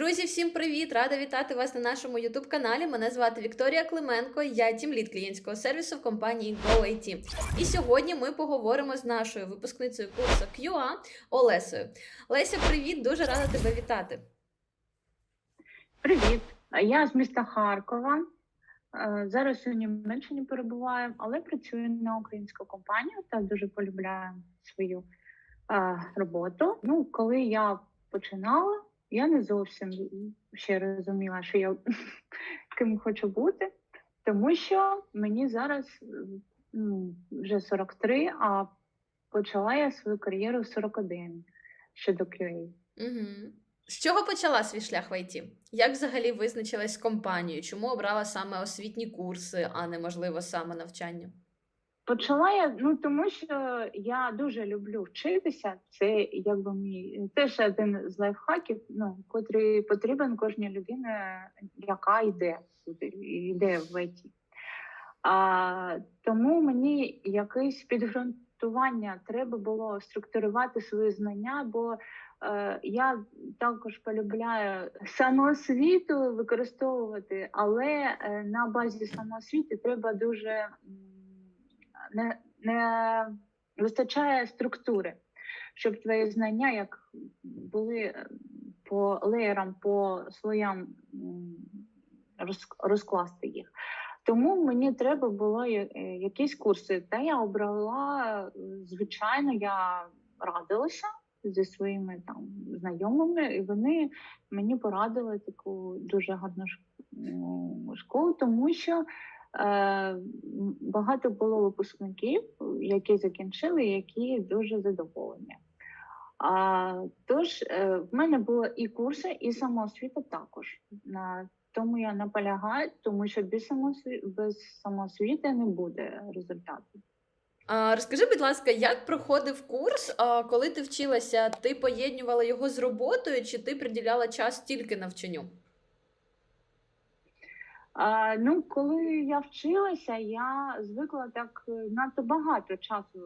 Друзі, всім привіт! Рада вітати вас на нашому youtube каналі. Мене звати Вікторія Клименко, я тімлід клієнтського сервісу в компанії GoIT. І сьогодні ми поговоримо з нашою випускницею курсу QA Олесою. Леся, привіт! Дуже рада тебе вітати. Привіт, я з міста Харкова. Е, Зараз у Німеччині перебуваю, але працюю на українську компанію та дуже полюбляю свою е, роботу. Ну, коли я починала, я не зовсім ще розуміла, що я ким хочу бути, тому що мені зараз ну, вже 43, а почала я свою кар'єру в 41 щодо QA. Угу. З чого почала свій шлях в ІТ? Як взагалі визначилась компанією? Чому обрала саме освітні курси, а не можливо саме навчання? Почала я ну тому, що я дуже люблю вчитися. Це якби мій теж один з лайфхаків, ну котрий потрібен кожній людині, яка йде сюди, йде в ІТ. А тому мені якесь підґрунтування треба було структурувати свої знання, бо е, я також полюбляю самоосвіту використовувати, але е, на базі самоосвіти треба дуже не, не вистачає структури, щоб твої знання як були е, по леєрам, по слоям розкласти їх. Тому мені треба було е, якісь курси. Та я обрала, е, звичайно, я радилася зі своїми там знайомими, і вони мені порадили таку дуже гарну школу, тому що багато було випускників, які закінчили, які дуже задоволені. А, тож е, в мене було і курси, і самоосвіта також. На тому я наполягаю, тому що без самоосвіти, без самоосвіти не буде результату. Розкажи, будь ласка, як проходив курс, коли ти вчилася? Ти поєднувала його з роботою, чи ти приділяла час тільки навчанню? Ну, коли я вчилася, я звикла так е, надто багато часу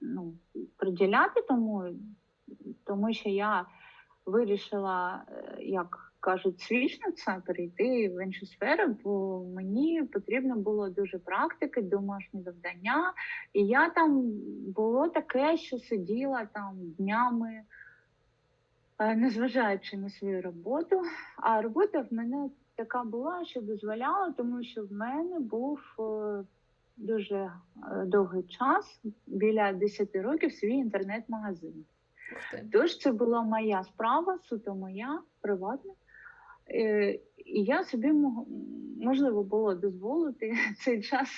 ну, приділяти тому, тому що я вирішила, е, як кажуть, свічно це перейти в іншу сферу, бо мені потрібно було дуже практики, домашні завдання. І я там було таке, що сиділа там днями, е, незважаючи на свою роботу. А робота в мене така була, що дозволяла, тому що в мене був е, дуже е, довгий час, біля 10 років, свій інтернет-магазин. Тож це була моя справа, суто моя, приватна. Е, І я собі мог- можливо було дозволити цей час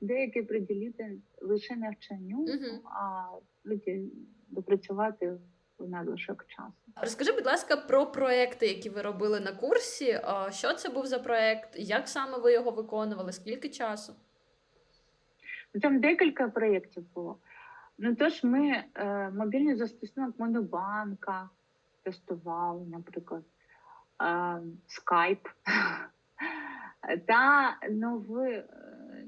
деякий приділити лише навчанню, Мгм. а тоді допрацювати надлишок часу. Розкажи, будь ласка, про проекти, які ви робили на курсі. Що це був за проект? Як саме ви його виконували? Скільки часу? Ну, Там декілька проєктів було. Ну тож ми е, мобільний застосунок Монобанка тестували, наприклад, е, Skype. Та новий, е,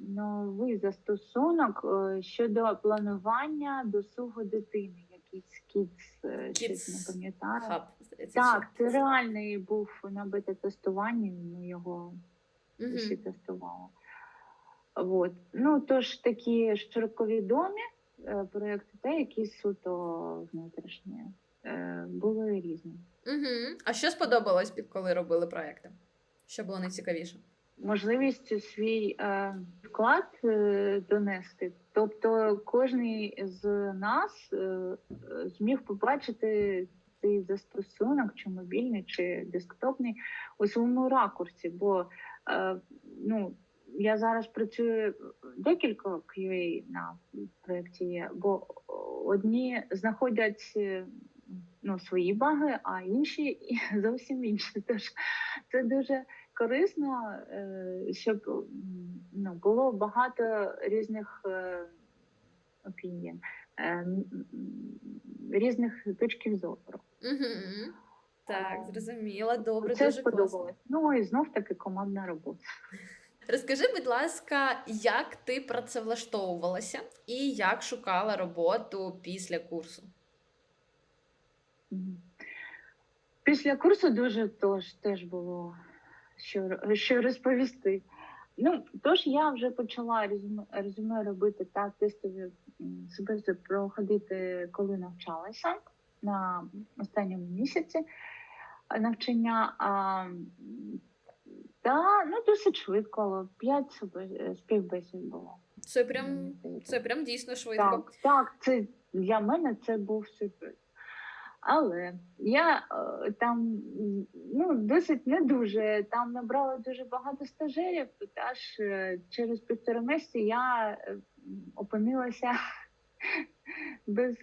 новий застосунок е, щодо планування досугу дитини, якийсь щось Kids не пам'ятаю. Так, це реальний був набите тестування, ми його всі тестували. От. Ну, тож такі широковідомі е, проекти, та які суто внутрішні, е, були різні. Мгм. А що сподобалось, коли робили проекти? Що було найцікавіше? Можливість свій е, вклад е, донести. Тобто кожен з нас е, зміг побачити цей застосунок, чи мобільний, чи десктопний, у своєму ракурсі. Бо е, ну, я зараз працюю декілька QA на проєкті, бо одні знаходять ну, свої баги, а інші зовсім інші. Тож це дуже корисно, е, щоб ну, було багато різних е, опіній, е, м, різних точків зору. Угу. Так, зрозуміла. Добре, Це дуже сподобалось. Ну і знов таки командна робота. Розкажи, будь ласка, як ти працевлаштовувалася і як шукала роботу після курсу? Після курсу дуже тож теж було що, що розповісти. Ну, тож я вже почала резюме, робити та тестові себе проходити, коли навчалася на останньому місяці е, навчання. А, та ну досить швидко, п'ять собі- співбесід було. Це прям, це прям дійсно швидко. Так, так, це для мене це був сюрприз. Але я е, там ну, досить не дуже. Там набрала дуже багато стажерів. Тут аж е, через півтора місяці я е, опинилася без,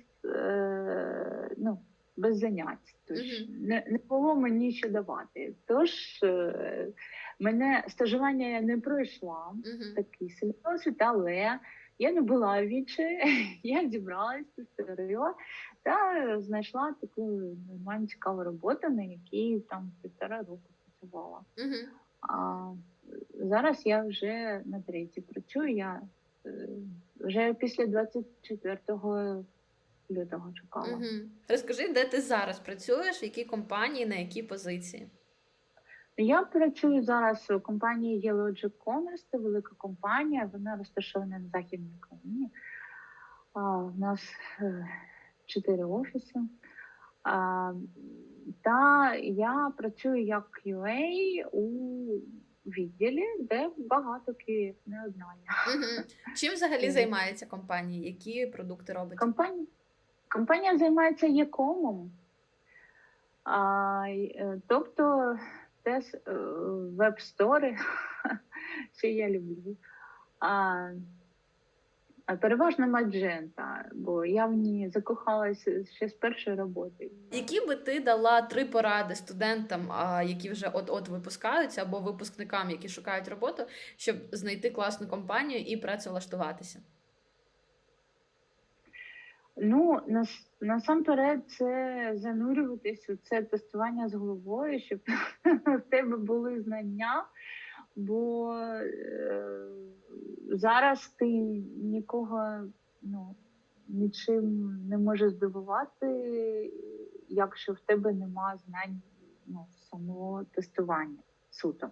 ну, без занять. Тож не, не було мені що давати. Тож мене стажування я не пройшла Мгм. такий сильний досвід, але я не була відчі, я зібралася, створила та знайшла таку нормальну цікаву роботу, на якій там півтора року працювала. Мгм. А зараз я вже на третій працюю. Я е, вже після 24 лютого чекала. Мгм. Розкажи, де ти зараз працюєш, в якій компанії, на якій позиції? Я працюю зараз у компанії Yellow Commerce, це велика компанія, вона розташована на Західній Україні. У нас е, чотири офіси. А, та я працюю як QA у відділі, де багато Київ, не одна я. Мгм. Чим взагалі займається компанія? Які продукти робить? Компанія, компанія займається Якомом. Е, тобто теж е, веб-стори, що я люблю. А, переважно Маджента, бо я в ній закохалася ще з першої роботи. Які би ти дала три поради студентам, які вже от-от випускаються, або випускникам, які шукають роботу, щоб знайти класну компанію і працевлаштуватися? Ну, нас, насамперед, це занурюватись у це тестування з головою, щоб в тебе були знання, бо е, зараз ти нікого ну, нічим не можеш здивувати, якщо в тебе нема знань ну, самого тестування суто.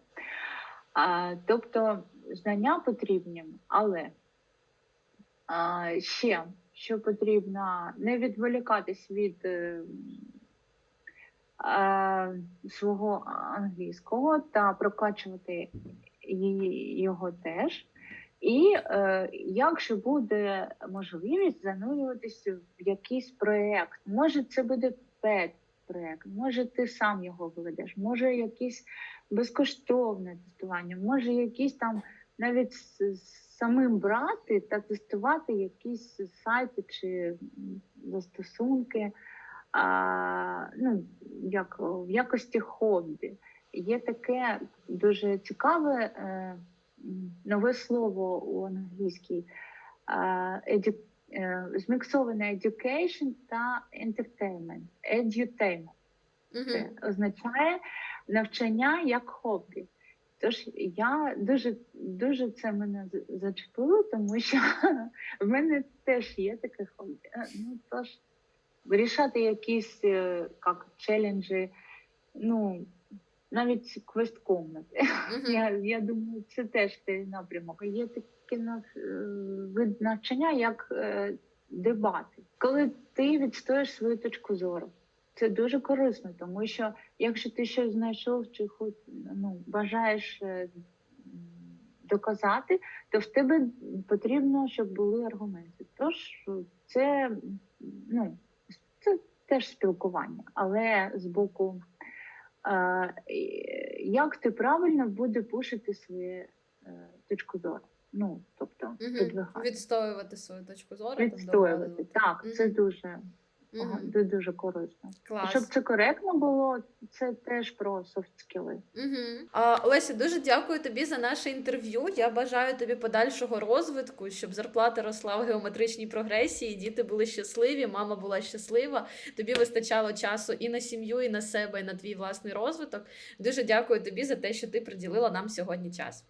А, тобто знання потрібні, але а, ще що потрібно не відволікатись від е, е, свого англійського та прокачувати її- його теж. І е, якщо буде можливість занурюватися в якийсь проєкт, може це буде пет проєкт, може ти сам його виведеш, може якесь безкоштовне тестування, може якісь там навіть самим брати та тестувати якісь сайти чи застосунки, а, ну, як в якості хобі. Є таке дуже цікаве е, нове слово у англійській е, е, зміксоване education та entertainment. Edutainment. Це означає навчання як хобі. Тож я дуже дуже це мене зачепило, тому що в мене теж є таке хобі. Е, Ну тож вирішати якісь е, як челенджі, ну навіть квест комнати. Я, я думаю, це теж той напрямок. Є таке нав- е, вид навчання, як дебати, коли ти відстоїш свою точку зору. Це дуже корисно, тому що якщо ти щось знайшов чи хоч ну, бажаєш е, доказати, то в тебе потрібно, щоб були аргументи. Тож це, ну, це теж спілкування, але з боку, е, як ти правильно буде пушити свою е, точку зору. Ну, тобто, Угу. Відстоювати свою точку зору. відстоювати. Так, це дуже, Мгм. це дуже корисно. Клас. Щоб це коректно було, це теж про софт скіли. Угу. Олеся, дуже дякую тобі за наше інтерв'ю. Я бажаю тобі подальшого розвитку, щоб зарплата росла в геометричній прогресії, діти були щасливі, мама була щаслива. Тобі вистачало часу і на сім'ю, і на себе, і на твій власний розвиток. Дуже дякую тобі за те, що ти приділила нам сьогодні час.